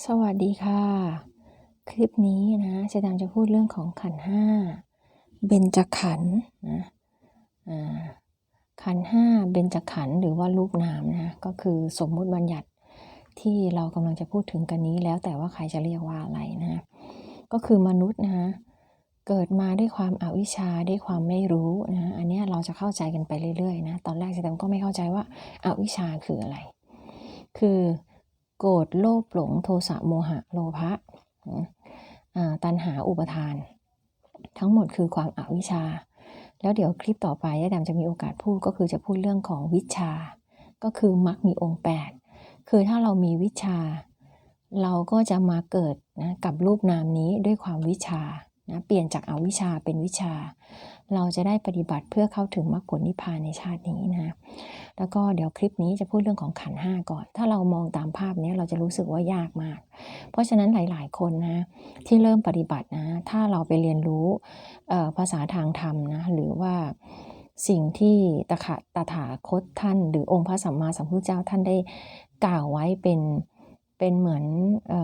สวัสดีค่ะ คลิปนี้นะเจดามจะพูดเรื่องของขันห้าเบญจขันนะอ่าขันห้าเบญจขันหรือว่ารูปนามนะก็คือสมมุติบัญญัติที่เรากำลังจะพูดถึงกันนี้แล้วแต่ว่าใครจะเรียกว่าอะไรนะก็คือมนุษย์นะเกิดมาด้วยความอาวิชชาด้วยความไม่รู้นะอันนี้เราจะเข้าใจกันไปเรื่อยๆนะตอนแรกเจดามก็ไม่เข้าใจว่าอาวิชชาคืออะไร คือ โกรธโลภหลงโทสะโมหะโลภะตัณหาอุปทาน ทั้งหมดคือความอาวิชชา แล้วเดี๋ยวคลิปต่อไปยายดำจะมีโอกาสพูดก็คือจะพูดเรื่องของวิชา ก็คือมรรคมีองค์ 8 คือถ้าเรามีวิชา เราก็จะมาเกิดนะกับรูปนามนี้ด้วยความวิชา นะเปลี่ยนจากอาวิชาเป็นวิชา เราจะได้ปฏิบัติเพื่อเข้าถึงมรรคผลนิพพานในชาตินี้นะแล้วก็เดี๋ยวคลิปนี้จะพูดเรื่องของขันห้าก่อน ถ้าเรามองตามภาพนี้เราจะรู้สึกว่ายากมาก เพราะฉะนั้นหลาย ๆ คนนะที่เริ่มปฏิบัตินะถ้าเราไปเรียนรู้ภาษาทางธรรมนะหรือว่าสิ่งที่ตถาตถาคตท่าน หรือองค์พระสัมมาสัมพุทธเจ้าท่านได้กล่าวไว้เป็นเป็นเหมือนอ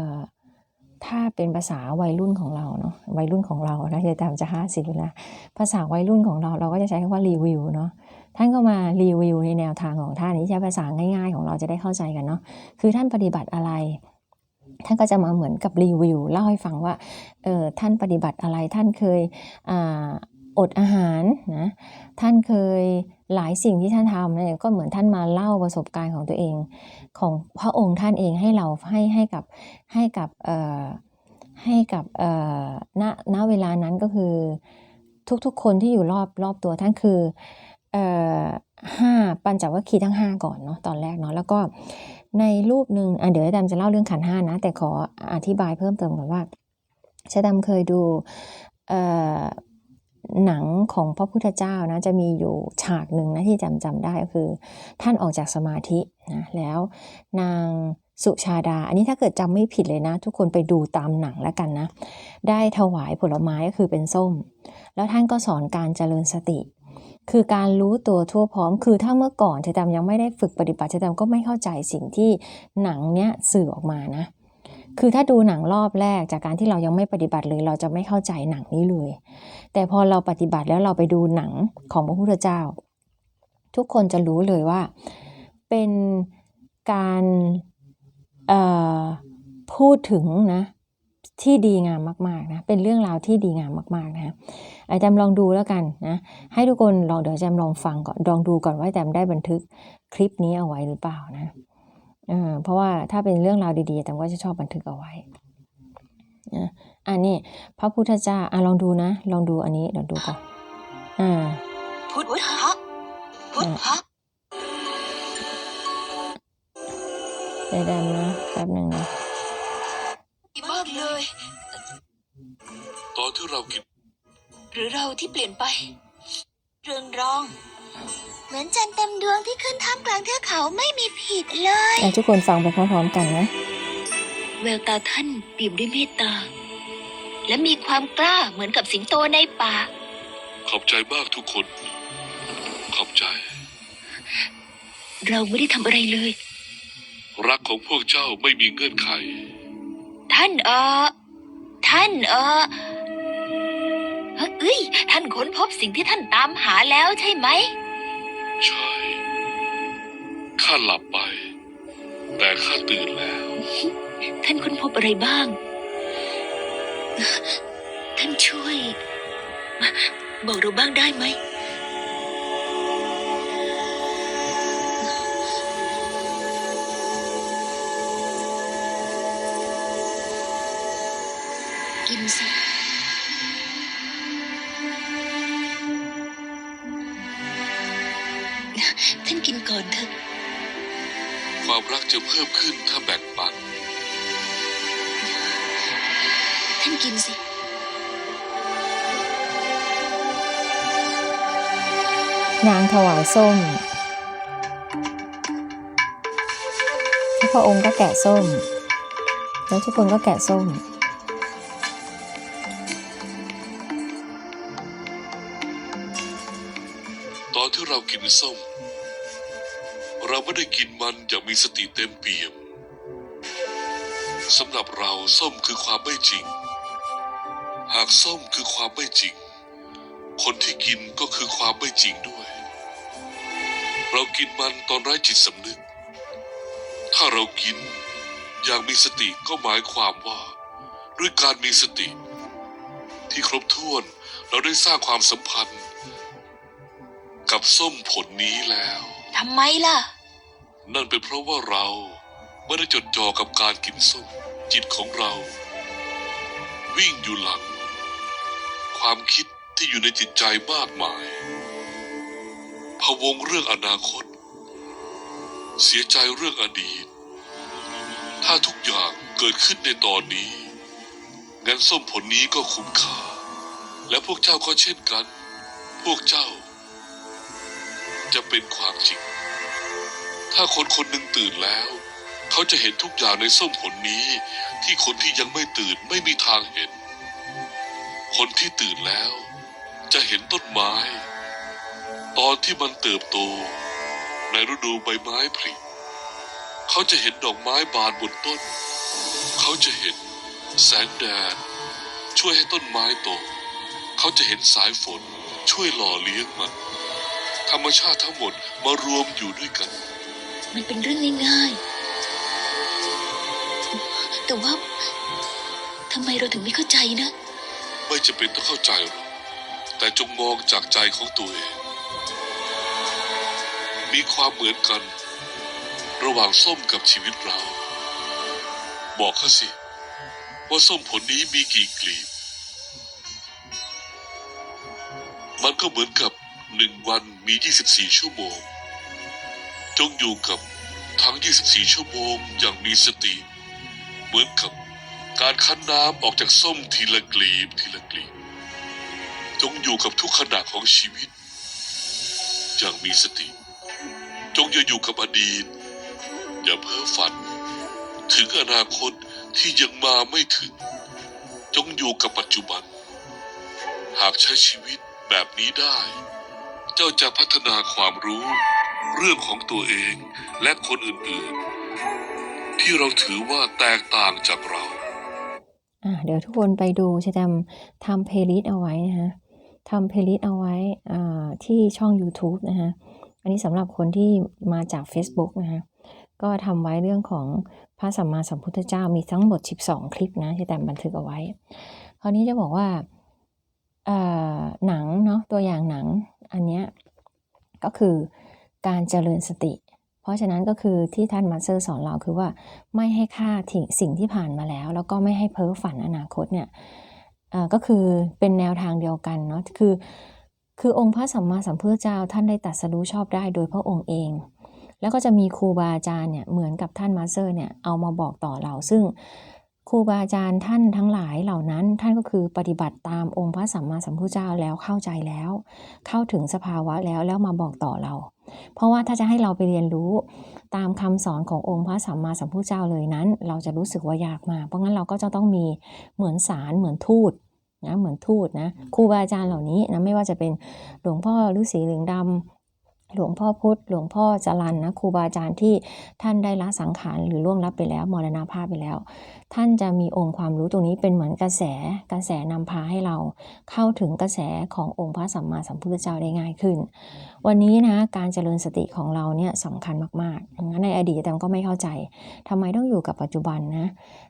ถ้าเป็นภาษาวัยรุ่นของเราเนาะวัยรุ่นของเรานะจะตามจะห้าสิบแล้วภาษาวัยรุ่นของเราเราก็จะใช้คำว่ารีวิวเนาะท่านก็มารีวิวในแนวทางของท่านนี้ใช้ภาษาง่ายๆ ของเราจะได้เข้าใจกันเนาะคือท่านปฏิบัติอะไร ท่านก็จะมาเหมือนกับรีวิวเล่าให้ฟังว่าเออท่านปฏิบัติอะไรท่านเคยอา อดอาหารนะท่านเคยหลายสิ่งที่ท่านทำเนี่ยก็เหมือนท่านมาเล่าประสบการณ์ของตัวเอง ของพระองค์ท่านเองให้เราให้ให้กับให้กับเอ่อให้กับเอ่อณณเวลานั้นก็คือทุกๆ คนที่อยู่รอบรอบตัวท่านคือเอ่อห้าปัญจวัคคีย์ทั้งห้าก่อนเนาะตอนแรกเนาะแล้วก็ในรูปหนึ่งอะเดี๋ยวอาจารย์จะเล่าเรื่องขันห้านะ แต่ขออธิบายเพิ่มเติมก่อนว่าชาดำเคยดูเอ่อ หนังของพระพุทธเจ้านะจะมีอยู่ฉากหนึ่งนะที่จำจำได้ก็คือ ท่านออกจากสมาธินะแล้วนางสุชาดา อันนี้ถ้าเกิดจำไม่ผิดเลยนะ ทุกคนไปดูตามหนังแล้วกันนะ ได้ถวายผลไม้ก็คือเป็นส้ม แล้วท่านก็สอนการเจริญสติ คือการรู้ตัวทั่วพร้อม คือถ้าเมื่อก่อนเชตามยังไม่ได้ฝึกปฏิบัติเชตามก็ไม่เข้าใจสิ่งที่หนังเนี้ยสื่อออกมานะ คือถ้าดูหนังรอบแรกจากการที่เรายังไม่ปฏิบัติเลยเราจะไม่เข้าใจหนังนี้เลย แต่พอเราปฏิบัติแล้วเราไปดูหนังของพระพุทธเจ้า ทุกคนจะรู้เลยว่า เป็นการพูดถึงนะที่ดีงามมากๆนะเป็นเรื่องราวที่ดีงามมากๆนะอาจารย์ลองดูแล้วกันนะให้ทุกคนลองเดี๋ยวอาจารย์ลองฟังก่อนลองดูก่อนว่าอาจารย์ได้บันทึกคลิปนี้เอาไว้หรือเปล่านะ เออเพราะว่าถ้าเป็นเรื่องราวดีๆอาจารย์ก็จะชอบบันทึกเอาไว้นะอันนี้พระพุทธเจ้าอะลองดูนะ ลองดูอันนี้เดี๋ยวดูก่อนอ่าพุทธะพุทธะได้ดำนะแป๊บหนึ่งนะดีมากเลยตอนที่เรากินหรือเราที่เปลี่ยนไป เรืองรอง เหมือนจันทร์เต็มดวงที่ขึ้นท่ามกลางเทือกเขาไม่มีผิดเลย อะทุกคนฟังไปพร้อมๆกันนะ แววตาท่านเปี่ยมด้วยเมตตา และมีความกล้าเหมือนกับสิงโตในป่า ขอบใจมากทุกคน ขอบใจ เราไม่ได้ทำอะไรเลย รักของพวกเจ้าไม่มีเงื่อนไข ท่านเออท่านเออเอ้ยท่านค้นพบสิ่งที่ท่านตามหาแล้วใช่ไหม ใช่ ข้าหลับไป แต่ข้าตื่นแล้ว ท่านค้นพบอะไรบ้าง ท่านช่วย บอกเราบ้างได้ไหม กินสิท่ ความรักจะเพิ่มขึ้นถ้าแบ่งปัน ท่านกินสิ นางถวายส้มแล้วพระองค์ก็แกะส้ม แล้วทุกคนก็แกะส้ม ตอนที่เรากินส้มเราไมันอย่างมีสติเต็มเปี่ยมสำหรับเราส้มคือความไม่จริง หากส้มคือความไม่จริง คนที่กินก็คือความไม่จริงด้วย เรากินมันตอนไร้จิตสำนึก ถ้าเรากินอย่างมีสติก็หมายความว่าด้วยการมีสติ ที่ครบถ้วนเราได้สร้างความสัมพันธ์ กับส้มผลนี้แล้ว ทำไมล่ะ นั่นเป็นเพราะว่าเราไม่ได้จดจ่อกับการกินส้มจิตของเรา วิ่งอยู่หลัง ความคิดที่อยู่ในจิตใจมากมายพะวงเรื่องอนาคต เสียใจเรื่องอดีต ถ้าทุกอย่างเกิดขึ้นในตอนนี้ งั้นส้มผลนี้ก็คุ้มค่า และพวกเจ้าก็เช่นกัน พวกเจ้า จะเป็นความจริง ถ้าคนคนหนึ่งตื่นแล้ว เขาจะเห็นทุกอย่างในส้มผลนี้ ที่คนที่ยังไม่ตื่นไม่มีทางเห็น คนที่ตื่นแล้ว จะเห็นต้นไม้ ตอนที่มันเติบโต ในฤดูใบไม้ผลิเขาจะเห็นดอกไม้บานบนต้น เขาจะเห็นแสงแดดช่วยให้ต้นไม้โต เขาจะเห็นสายฝนช่วยหล่อเลี้ยงมัน ธรรมชาติทั้งหมดมารวมอยู่ด้วยกัน มันเป็นเรื่องง่ายๆ แต่ว่าทำไมเราถึงไม่เข้าใจนะ ไม่จะเป็นต้องเข้าใจหรอกแต่จงมองจากใจของตัวเอง มีความเหมือนกัน ระหว่างส้มกับชีวิตเรา บอกเขาสิ ว่าส้มผลนี้มีกี่กลีบ มันก็เหมือนกับหนึ่งวันมี 24 ชั่วโมง จงอยู่กับทั้ง 24 ชั่วโมงอย่างมีสติ เหมือนกับการคั้นน้ำออกจากส้มทีละกลีบทีละกลีบ จงอยู่กับทุกขณะของชีวิต อย่างมีสติ จงอย่าอยู่กับอดีต อย่าเพ้อฝัน ถึงอนาคตที่ยังมาไม่ถึง จงอยู่กับปัจจุบัน หากใช้ชีวิตแบบนี้ได้ เจ้าจะพัฒนาความรู้ เรื่องของตัวเองและคนอื่นๆ ที่เราถือว่าแตกต่างจากเรา อะเดี๋ยวทุกคนไปดูชะจำทำเพลย์ลิสต์เอาไว้นะคะทำเพลย์ลิสต์เอาไว้ที่ช่อง YouTube นะคะอันนี้สำหรับคนที่มาจาก Facebook นะคะก็ทำไว้เรื่องของพระสัมมาสัมพุทธเจ้ามีทั้งหมด 12 คลิปนะที่แต่บันทึกเอาไว้ คราวนี้จะบอกว่าหนังเนาะตัวอย่างหนังอันเนี้ยก็คือ การเจริญสติ เพราะฉะนั้นก็คือที่ท่านมาสเตอร์สอนเราคือว่าไม่ให้ค่าทิ้งสิ่งที่ผ่านมาแล้ว แล้วก็ไม่ให้เพ้อฝันอนาคตเนี่ยอ่อก็คือเป็นแนวทางเดียวกันเนาะคือคือองค์พระสัมมาสัมพุทธเจ้าท่านได้ตรัสรู้ชอบได้โดยพระองค์เอง แล้วก็จะมีครูบาอาจารย์เนี่ยเหมือนกับท่านมาสเตอร์เนี่ยเอามาบอกต่อเราซึ่ง ครูบาอาจารย์ท่านทั้งหลายเหล่านั้น ท่านก็คือปฏิบัติตามองค์พระสัมมาสัมพุทธเจ้าแล้วเข้าใจแล้ว เข้าถึงสภาวะแล้วแล้วมาบอกต่อเรา เพราะว่าถ้าจะให้เราไปเรียนรู้ตามคำสอนขององค์พระสัมมาสัมพุทธเจ้าเลยนั้น เราจะรู้สึกว่ายากมากเพราะงั้นเราก็จะต้องมีเหมือนสารเหมือนทูตนะเหมือนทูตนะครูบาอาจารย์เหล่านี้นะไม่ว่าจะเป็นหลวงพ่อฤาษีเหลืองดำ หลวงพ่อพุธหลวงพ่อจรันนะครูบาอาจารย์ที่ท่านได้ละสังขารหรือล่วงลับไปแล้วมรณภาพไปแล้ว ท่านจะมีองค์ความรู้ตรงนี้เป็นเหมือนกระแสกระแสนำพาให้เราเข้าถึงกระแสขององค์พระสัมมาสัมพุทธเจ้าได้ง่ายขึ้น วันนี้นะการเจริญสติของเราเนี่ยสำคัญมากๆงั้นในอดีตแต่ก็ไม่เข้าใจทำไมต้องอยู่กับปัจจุบันนะ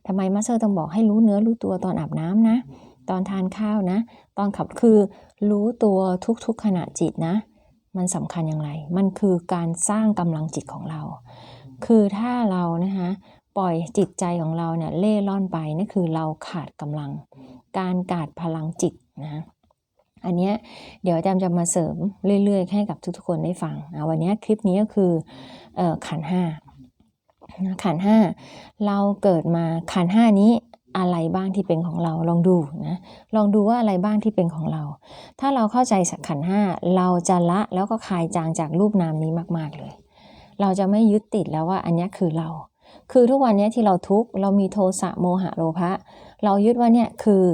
ทำไมมาสเตอร์ต้องบอกให้รู้เนื้อรู้ตัวตอนอาบน้ำนะ ตอนทานข้าวนะ ตอนขับคือรู้ตัวทุกๆขณะจิตนะ มันสำคัญอย่างไร มันคือการสร้างกำลังจิตของเรา คือถ้าเรานะคะปล่อยจิตใจของเราเนี่ยเล่ร่อนไปนั่นคือเราขาดกำลัง การขาดพลังจิตนะอันนี้เดี๋ยวอาจารย์จะมาเสริมเรื่อยๆ ให้กับทุกๆคนได้ฟังอะวันนี้คลิปนี้ก็คือออขันห้าขันห้าเราเกิดมาขันห้านี้ อะไรบ้างที่เป็นของเราลองดูนะลองดูว่าอะไรบ้างที่เป็นของเรา ถ้าเราเข้าใจขันห้าเราจะละแล้วก็คลายจางจากรูปนามนี้มากๆเลย เราจะไม่ยึดติดแล้วว่าอันนี้คือเรา คือทุกวันนี้ที่เราทุกข์เรามีโทสะโมหะโลภะเรายึดว่าเนี่ยคือ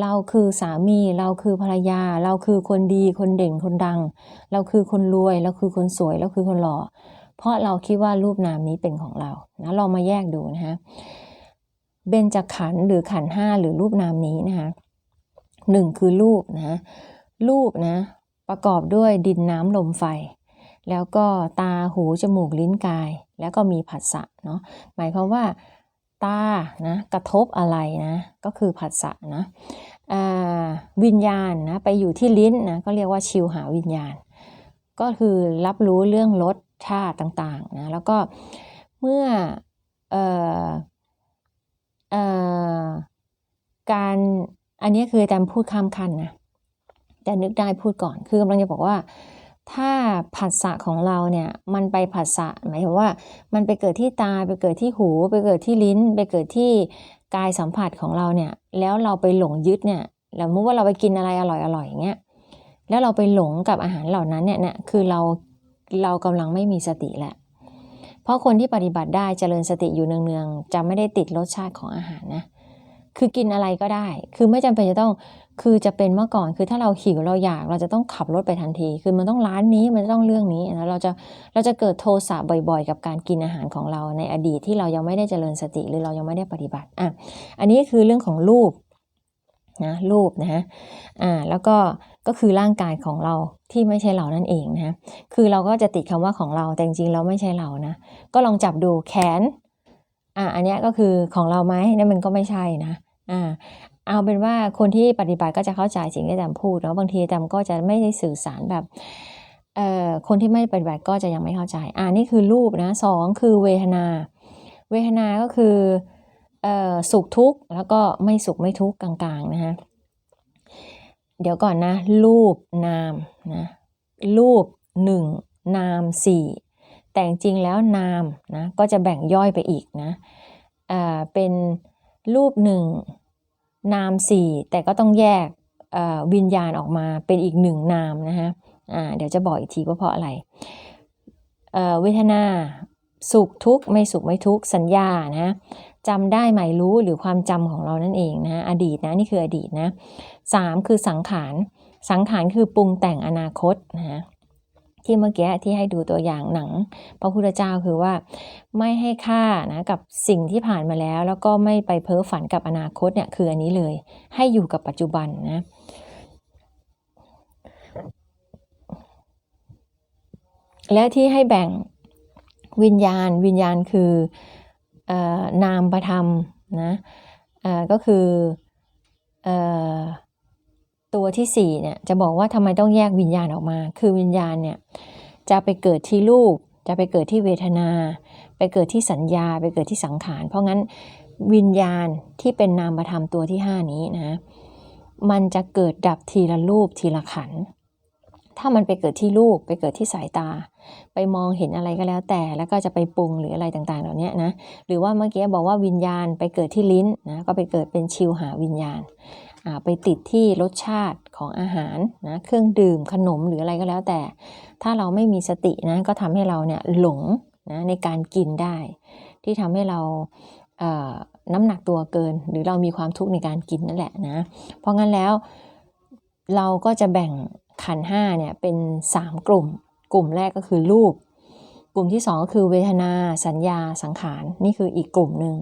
เราคือสามีเราคือภรรยา เราคือคนดีคนเด่นคนดัง เราคือคนรวย เราคือคนสวย เราคือคนหล่อเพราะเราคิดว่ารูปนามนี้เป็นของเรานะลองมาแยกดูนะฮะ เบญจขันธ์หรือขันธ์ห้าหรือรูปนามนี้นะคะหนึ่งคือรูปนะรูปนะประกอบด้วยดินน้ำลมไฟ แล้วก็ตาหูจมูกลิ้นกาย แล้วก็มีผัสสะเนาะหมายความว่าตานะกระทบอะไรนะก็คือผัสสะนะวิญญาณนะไปอยู่ที่ลิ้นนะก็เรียกว่าชิวหาวิญญาณ ก็คือรับรู้เรื่องรสชาติต่างๆนะแล้วก็เมื่ออ การอันนี้คืออาจารย์พูดข้ามคันนะแต่นึกได้พูดก่อนคือกำลังจะบอกว่า ถ้าผัสสะของเราเนี่ยมันไปผัสสะหมายถึงว่า มันไปเกิดที่ตาไปเกิดที่หู ไปเกิดที่ลิ้น ไปเกิดที่กายสัมผัสของเราเนี่ย แล้วเราไปหลงยึดเนี่ยแล้วมุติว่าเราไปกินอะไรอร่อยๆอย่างเงี้ยแล้วเราไปหลงกับอาหารเหล่านั้นเนี่ยเนี่ยคือเราเรากำลังไม่มีสติแหละ เพราะคนที่ปฏิบัติได้เจริญสติอยู่เนืองๆจะไม่ได้ติดรสชาติของอาหารนะ คือกินอะไรก็ได้ คือไม่จำเป็นจะต้อง คือจะเป็นเมื่อก่อน คือถ้าเราหิวเราอยาก เราจะต้องขับรถไปทันที คือมันต้องร้านนี้ มันต้องเรื่องนี้นะเราจะ เราจะเกิดโทสะบ่อยๆ กับการกินอาหารของเราในอดีตที่เรายังไม่ได้เจริญสติหรือเรายังไม่ได้ปฏิบัติ อะ อันนี้คือเรื่องของรูปนะ รูปนะฮะ อ่า แล้วก็ ก็คือร่างกายของเราที่ไม่ใช่เรานั่นเองนะฮะคือเราก็จะติดคำว่าของเราแต่จริงๆเราไม่ใช่เรานะ ก็ลองจับดูแขนอ่าอันเนี้ยก็คือของเราไหมนี่ยมันก็ไม่ใช่นะอ่าเอาเป็นว่าคนที่ปฏิบัติก็จะเข้าใจสิ่งที่อาจารย์พูดเนาะบางทีอาจารย์ก็จะไม่ได้สื่อสารแบบเอ่อคนที่ไม่ปฏิบัติก็จะยังไม่เข้าใจอ่านี่คือรูปนะสองคือเวทนา เวทนาก็คือเอ่อสุขทุกข์แล้วก็ไม่สุขไม่ทุกข์กลางๆนะฮะ เดี๋ยวก่อนนะ รูปนามนะรูปหนึ่งนามสี่แต่จริงๆแล้วนามนะก็จะแบ่งย่อยไปอีกนะเเป็นรูปหนึ่งนามสี่แต่ก็ต้องแยกวิญญาณออกมาเป็นอีกหนึ่งนามนะฮะเดี๋ยวจะบอกอีกทีว่าเพราะอะไรเวทนาสุขทุกข์ไม่สุขไม่ทุกข์สัญญานะ จำได้หมายรู้หรือความจำของเรานั่นเองนะอดีตนะนี่คืออดีตนะสามคือสังขาร สังขารคือปรุงแต่งอนาคตนะฮะที่เมื่อกี้ที่ให้ดูตัวอย่างหนัง พระพุทธเจ้าคือว่าไม่ให้ค่านะกับสิ่งที่ผ่านมาแล้ว แล้วก็ไม่ไปเพ้อฝันกับอนาคตเนี่ยคืออันนี้เลย ให้อยู่กับปัจจุบันนะและที่ให้แบ่งวิญญาณวิญญาณคือ นามประธรรมนะก็คืออตัวที่สี่เนี่ยจะบอกว่าทำไมต้องแยกวิญญาณออกมา คือวิญญาณเนี่ยจะไปเกิดที่รูป จะไปเกิดที่เวทนา ไปเกิดที่สัญญา ไปเกิดที่สังขาร เพราะงั้นวิญญาณที่เป็นนามธรรมตัวที่ 5 นี้นะ มันจะเกิดดับทีละรูปทีละขันธ์ ถ้ามันไปเกิดที่รูปไปเกิดที่สายตา ไปมองเห็นอะไรก็แล้วแต่แล้วก็จะไปปรุงหรืออะไรต่างๆ เหล่านี้นะหรือว่าเมื่อกี้บอกว่าวิญญาณไปเกิดที่ลิ้นนะก็ไปเกิดเป็นชิวหาวิญญาณไปติดที่รสชาติของอาหารนะเครื่องดื่มขนมหรืออะไรก็แล้วแต่ ถ้าเราไม่มีสตินะก็ทำให้เราเนี่ยหลงนะในการกินได้ ที่ทำให้เราเอ่อน้ำหนักตัวเกิน หรือเรามีความทุกข์ในการกินนั่นแหละนะเพราะงั้นแล้วเราก็จะแบ่ง ขันห้าเนี่ยเป็น 3 กลุ่ม กลุ่มแรกก็คือรูป กลุ่มที่ 2 ก็คือเวทนา สัญญาสังขาร นี่คืออีกกลุ่มหนึ่ง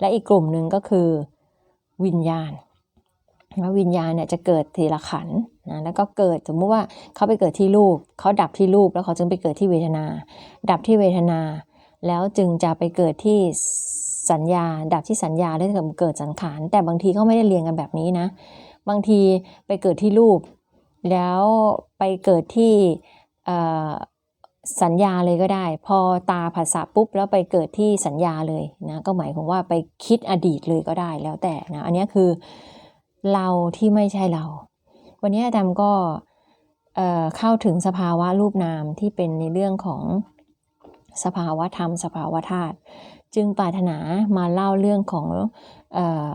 และอีกกลุ่มหนึ่งก็คือวิญญาณว่าวิญญาณเนี่ยจะเกิดทีละขันนะแล้วก็เกิดสมมุติว่าเขาไปเกิดที่รูปเขาดับที่รูปแล้วเขาจึงไปเกิดที่เวทนา ดับที่เวทนา แล้วจึงจะไปเกิดที่สัญญา ดับที่สัญญาแล้วถึงเกิดสังขาร แต่บางทีเขาไม่ได้เรียงกันแบบนี้นะ บางทีไปเกิดที่รูป แล้วไปเกิดที่สัญญาเลยก็ได้ พอตาภาษาปุ๊บแล้วไปเกิดที่สัญญาเลยนะก็หมายความว่าไปคิดอดีตเลยก็ได้แล้วแต่นะอันนี้คือเราที่ไม่ใช่เรา วันนี้อาจารย์ก็เข้าถึงสภาวะรูปนามที่เป็นในเรื่องของสภาวะธรรม สภาวะธาตุจึงปรารถนามาเล่าเรื่องของออ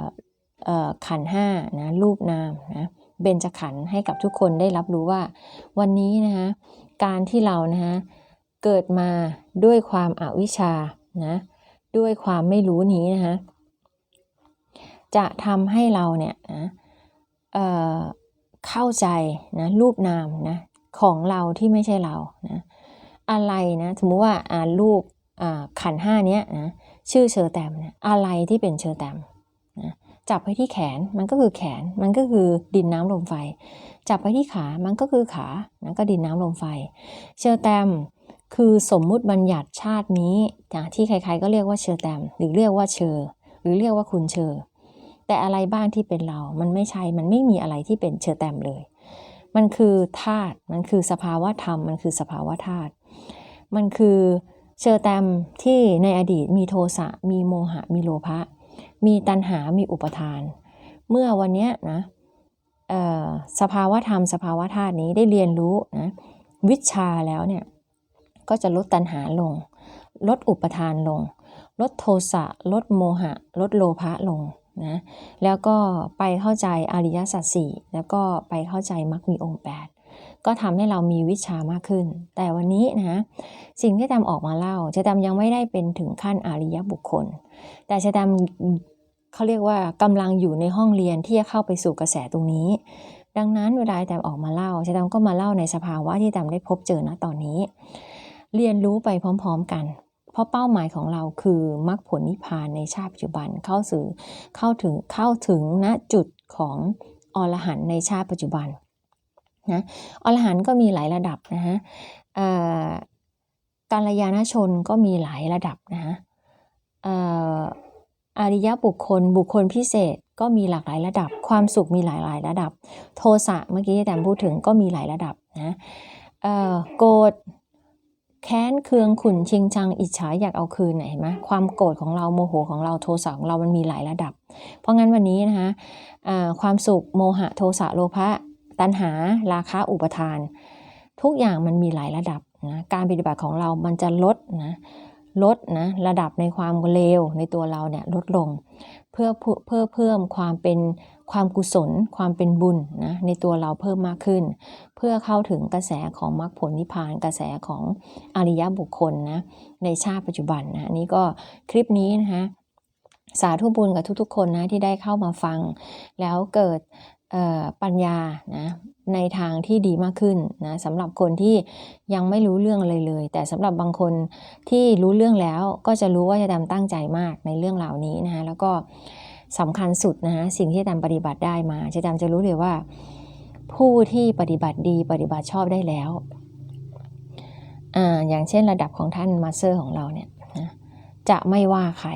ออขันห้านะรูปนามนะ เบญจขันธ์ให้กับทุกคนได้รับรู้ว่า วันนี้นะคะการที่เรานะคะเกิดมาด้วยความอาวิชชานะด้วยความไม่รู้นี้นะคะจะทำให้เราเนี่ยนะเเข้าใจนะรูปนามนะของเราที่ไม่ใช่เรานะอะไรนะสมมติว่ารูปขันห้านี้นะชื่อเชอแตมนี่ยอะไรที่เป็นเชอแตม จับไปที่แขนมันก็คือแขน มันก็คือดินน้ำลมไฟ จับไปที่ขา มันก็คือขานะก็ดินน้ำลมไฟ เชอร์แตมคือสมมุติบัญญัติชาตินี้ที่ใครๆก็เรียกว่าเชอร์แตมหรือเรียกว่าเชอร์หรือเรียกว่าคุณเชอร์แต่อะไรบ้างที่เป็นเรา มันไม่ใช่ มันไม่มีอะไรที่เป็นเชอร์แตมเลย มันคือธาตุ มันคือสภาวะธรรม มันคือสภาวะธาตุ มันคือเชอร์แตมที่ในอดีตมีโทสะ มีโมหะ มีโลภะ มีตัณหา มีอุปทาน เมื่อวันเนี้ยนะสภาวะธรรม สภาวะธาตุนี้ได้เรียนรู้นะวิชาแล้วเนี่ยก็จะลดตัณหาลง ลดอุปทานลง ลดโทสะ ลดโมหะ ลดโลภะลงนะแล้วก็ไปเข้าใจอริยสัจสี่แล้วก็ไปเข้าใจมรรคมีองค์แปด ก็ทำให้เรามีวิชามากขึ้น แต่วันนี้นะสิ่งที่แตมออกมาเล่าเจะแตมยังไม่ได้เป็นถึงขั้นอริยบุคคล แต่เจะแตมเขาเรียกว่ากำลังอยู่ในห้องเรียนที่จะเข้าไปสู่กระแสตรงนี้ ดังนั้นเวลาแตมออกมาเล่าเจะแตมก็มาเล่าในสภาวะที่แตมได้พบเจอณตอนนี้ เรียนรู้ไปพร้อม ๆกันเพราะเป้าหมายของเราคือมรรคผลนิพพานในชาติปัจจุบันเข้าสู่เข้าถึงเข้าถึงณจุดของอรหันในชาติปัจจุบัน นะอรหันต์ก็มีหลายระดับนะฮะการยานชนก็มีหลายระดับนะฮะอริยบุคคลบุคคลพิเศษก็มีหลากหลายระดับ ความสุขมีหลายหลายระดับ โทสะเมื่อกี้ที่แตมพูดถึงก็มีหลายระดับนะโกรธแค้นเคืองขุนชิงชังอิจฉาอยากเอาคืนน่ะเห็นไหมความโกรธของเราโมโหของเราโทสะของเรามันมีหลายระดับ เพราะงั้นวันนี้นะคะความสุขโมหะโทสะโลภะ ตัณหาราคะอุปทาน ทุกอย่างมันมีหลายระดับนะการปฏิบัติของเรามันจะลดนะลดนะระดับในความเลวในตัวเราเนี่ยลดลง เพื่อเพื่อเพิ่มความเป็นความกุศล ความเป็นบุญนะในตัวเราเพิ่มมากขึ้น เพื่อเข้าถึงกระแสของมรรคผลนิพพานกระแสของอริยบุคคลนะในชาติปัจจุบันนะนี่ก็คลิปนี้นะคะสาธุบุญกับทุกๆ คนนะที่ได้เข้ามาฟัง แล้วเกิด ปัญญานะในทางที่ดีมากขึ้นนะสำหรับคนที่ยังไม่รู้เรื่องอะไรเลย แต่สำหรับบางคนที่รู้เรื่องแล้วก็จะรู้ว่าจะดำตั้งใจมากในเรื่องเหล่านี้นะคะแล้วก็สำคัญสุดนะฮะสิ่งที่ดำปฏิบัติได้มาจะดำจะรู้เลยว่า ผู้ที่ปฏิบัติดีปฏิบัติชอบได้แล้วอ่าอย่างเช่นระดับของท่านมาสเตอร์ของเราเนี่ยนะจะไม่ว่าใคร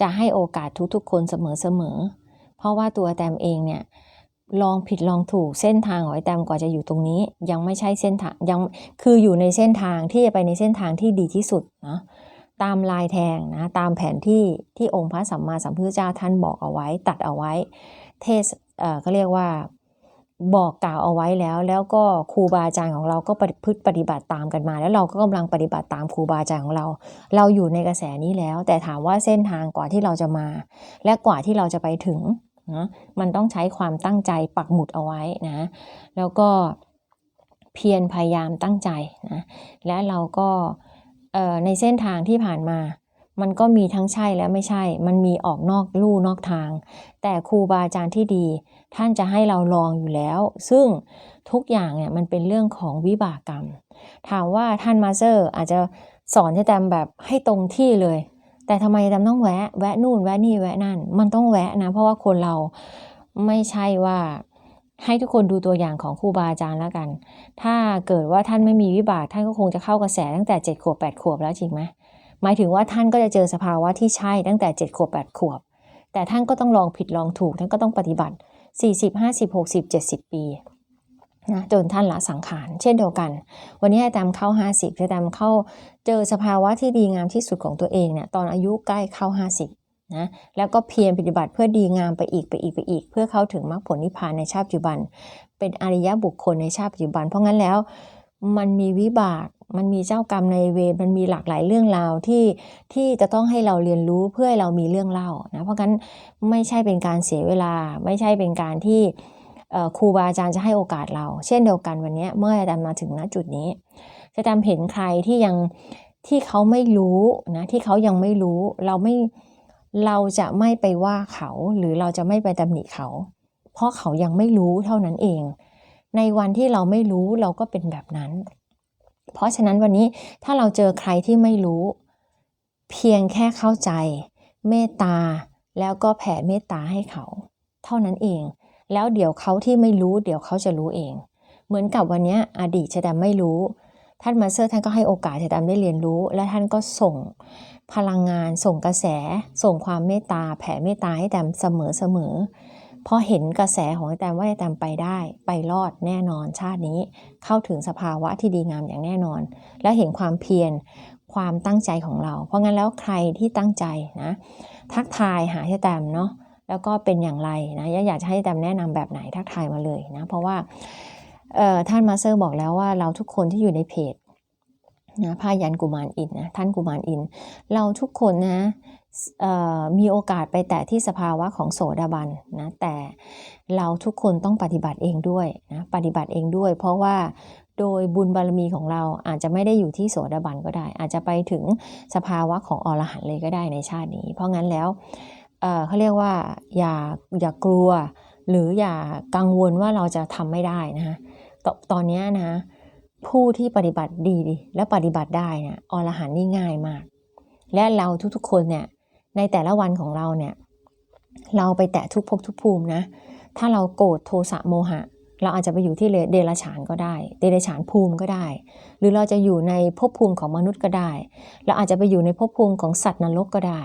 จะให้โอกาสทุกๆ คนเสมอๆเพราะว่าตัวแตมเองเนี่ย ลองผิดลองถูกเส้นทางของไอ้แตมกว่าจะอยู่ตรงนี้ ยังไม่ใช่เส้นทางยังคืออยู่ในเส้นทางที่จะไปในเส้นทางที่ดีที่สุดนะตามลายแทงนะตามแผนที่ที่องค์พระสัมมาสัมพุทธเจ้าท่านบอกเอาไว้ตัดเอาไว้ เทศเอ่อเขาเรียกว่าบอกกล่าวเอาไว้แล้ว แล้วก็ครูบาอาจารย์ของเราก็ปฏิพฤติปฏิบัติตามกันมา แล้วเราก็กำลังปฏิบัติตามครูบาอาจารย์ของเรา เราอยู่ในกระแสนี้แล้ว แต่ถามว่าเส้นทางกว่าที่เราจะมา และกว่าที่เราจะไปถึง นะมันต้องใช้ความตั้งใจปักหมุดเอาไว้นะ แล้วก็เพียรพยายามตั้งใจนะ และเราก็ในเส้นทางที่ผ่านมา มันก็มีทั้งใช่และไม่ใช่ มันมีออกนอกลู่นอกทาง แต่ครูบาอาจารย์ที่ดี ท่านจะให้เราลองอยู่แล้ว ซึ่งทุกอย่างเนี่ยมันเป็นเรื่องของวิบากกรรม ถามว่าท่านมาเตอร์อาจจะสอนให้แตมแบบให้ตรงที่เลย แต่ทำไมแตมต้องแวะ แวะนู่นแวะนี่แวะนั่น มันต้องแวะนะ เพราะว่าคนเราไม่ใช่ว่าให้ทุกคนดูตัวอย่างของครูบาอาจารย์แล้วกัน ถ้าเกิดว่าท่านไม่มีวิบากท่านก็คงจะเข้ากระแสตั้งแต่เจ็ดขวบแปดขวบแล้วจริงไหมหมายถึงว่าท่านก็จะเจอสภาวะที่ใช่ตั้งแต่เจ็ดขวบแปดขวบ แต่ท่านก็ต้องลองผิดลองถูก ท่านก็ต้องปฏิบัติ 40 50 60 70 ปี นะจนท่านละสังขารเช่นเดียวกัน วันนี้ให้ตามเข้า 50ให้ตามเข้าเจอสภาวะที่ดีงามที่สุดของตัวเองเนี่ยตอนอายุใกล้เข้า 50นะแล้วก็เพียรปฏิบัติเพื่อดีงามไปอีกไปอีกไปอีก เพื่อเข้าถึงมรรคผลนิพพานในชาติปัจจุบัน เป็นอริยบุคคลในชาติปัจจุบัน เพราะงั้นแล้วมันมีวิบากมันมีเจ้ากรรมในเวรมันมีหลากหลายเรื่องราวที่ที่จะต้องให้เราเรียนรู้เพื่อให้เรามีเรื่องเล่านะเพราะงั้นไม่ใช่เป็นการเสียเวลาไม่ใช่เป็นการที่ ครูบาอาจารย์จะให้โอกาสเรา เช่นเดียวกันวันนี้เมื่ออาจารย์มาถึงณจุดนี้จะจำเห็นใครที่ยังที่เขาไม่รู้นะที่เขายังไม่รู้เราไม่เราจะไม่ไปว่าเขาหรือเราจะไม่ไปตำหนิเขา เพราะเขายังไม่รู้เท่านั้นเอง ในวันที่เราไม่รู้เราก็เป็นแบบนั้น เพราะฉะนั้นวันนี้ถ้าเราเจอใครที่ไม่รู้ เพียงแค่เข้าใจ เมตตาแล้วก็แผ่เมตตาให้เขา เท่านั้นเอง แล้วเดี๋ยวเขาที่ไม่รู้ เดี๋ยวเขาจะรู้เอง เหมือนกับวันนี้อดีตชะดำไม่รู้ ท่านมาสเตอร์ท่านก็ให้โอกาสชะดำได้เรียนรู้ และท่านก็ส่งพลังงาน ส่งกระแส ส่งความเมตตา แผ่เมตตาให้แตมเสมอเสมอพอเห็นกระแสของแตมว่าแตมไปได้ ไปรอดแน่นอนชาตินี้ เข้าถึงสภาวะที่ดีงามอย่างแน่นอน และเห็นความเพียรความตั้งใจของเรา เพราะงั้นแล้วใครที่ตั้งใจนะ ทักทายหาให้แตมเนาะ แล้วก็เป็นอย่างไรนะอยากจะให้แตมแนะนำแบบไหนทักทายมาเลยนะเพราะว่าท่านมาสเตอร์บอกแล้วว่าเราทุกคนที่อยู่ในเพจนะพายันกุมารอินนะท่านกุมารอิน เราทุกคนนะมีโอกาสไปแตะที่สภาวะของโสดาบันนะแต่เราทุกคนต้องปฏิบัติเองด้วยนะปฏิบัติเองด้วย เพราะว่าโดยบุญบารมีของเราอาจจะไม่ได้อยู่ที่โสดาบันก็ได้ อาจจะไปถึงสภาวะของอรหันต์เลยก็ได้ในชาตินี้ เพราะงั้นแล้ว เขาเรียกว่าอย่าอย่ากลัว หรืออย่ากังวลว่าเราจะทำไม่ได้นะคะตตอนนี้นะผู้ที่ปฏิบัติดี และปฏิบัติได้นี่ยอรหันต์นี่ง่ายมาก และเราทุกๆคนเนี่ยในแต่ละวันของเราเนี่ยเราไปแตะทุกภพทุกภูมินะถ้าเราโกรธโทสะโมหะ เราอาจจะไปอยู่ที่เดรัจฉานก็ได้ เดรัจฉานภูมิก็ได้ หรือเราจะอยู่ในภพภูมิของมนุษย์ก็ได้ เราอาจจะไปอยู่ในภพภูมิของสัตว์นรกก็ได้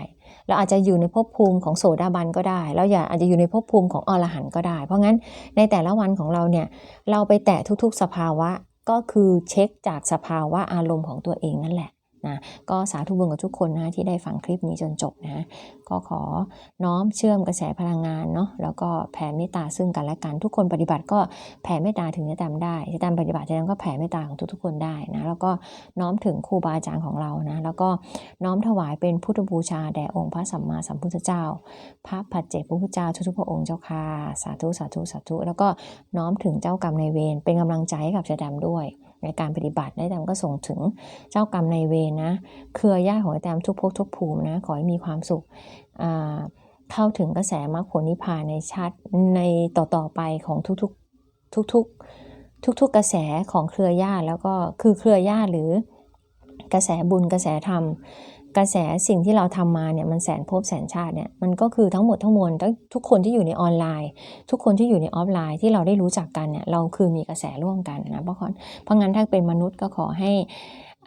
เราอาจจะอยู่ในภพภูมิของโสดาบันก็ได้ แล้วอย่าอาจจะอยู่ในภพภูมิของอรหันต์ก็ได้ เพราะงั้นในแต่ละวันของเราเนี่ยเราไปแตะทุกๆ สภาวะก็คือเช็คจากสภาวะอารมณ์ของตัวเองนั่นแหละ นะก็สาธุบุญกับทุกคนนะที่ได้ฟังคลิปนี้จนจบนะก็ขอน้อมเชื่อมกระแสพลังงานเนาะแล้วก็แผ่เมตตาซึ่งกันและกันทุกคนปฏิบัติก็แผ่เมตตาถึงจะจำได้จะจำปฏิบัติจะจำก็แผ่เมตตาของทุกๆคนได้นะแล้วก็น้อมถึงครูบาอาจารย์ของเรานะแล้วก็น้อมถวายเป็นพุทธบูชาแด่องค์พระสัมมาสัมพุทธเจ้า พระปัจเจกพระพุทธเจ้าทุกๆพระองค์เจ้าค่ะสาธุสาธุสาธุแล้วก็น้อมถึงเจ้ากรรมในเวรเป็นกำลังใจให้กับชาดำด้วย ในการปฏิบัติได้แตมก็ส่งถึงเจ้ากรรมนายเวรนะ เครือญาติของแตมทุกภพทุกภูมินะ ขอให้มีความสุขเข้าถึงกระแสมรรคผลนิพพานในชาติในต่อๆไปของทุกๆทุกๆทุกๆกระแสของเครือญาติแล้วก็คือเครือญาติหรือกระแสบุญกระแสธรรม กระแสสิ่งที่เราทำมาเนี่ยมันแสนภพแสนชาติเนี่ยมันก็คือทั้งหมดทั้งมวลทุกคนที่อยู่ในออนไลน์ ทุกคนที่อยู่ในออฟไลน์ที่เราได้รู้จักกันเนี่ยเราคือมีกระแสร่วมกันนะเพราะเพราะงั้นถ้าเป็นมนุษย์ก็ขอให้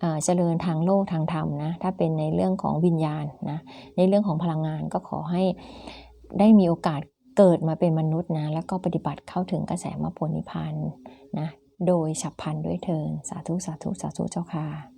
อ่าเจริญทางโลกทางธรรมนะถ้าเป็นในเรื่องของวิญญาณนะในเรื่องของพลังงานก็ขอให้ได้มีโอกาสเกิดมาเป็นมนุษย์นะแล้วก็ปฏิบัติเข้าถึงกระแสมรรคผลนิพพานนะโดยฉับพลันด้วยเทินสาธุสาธุสาธุเจ้าค่ะ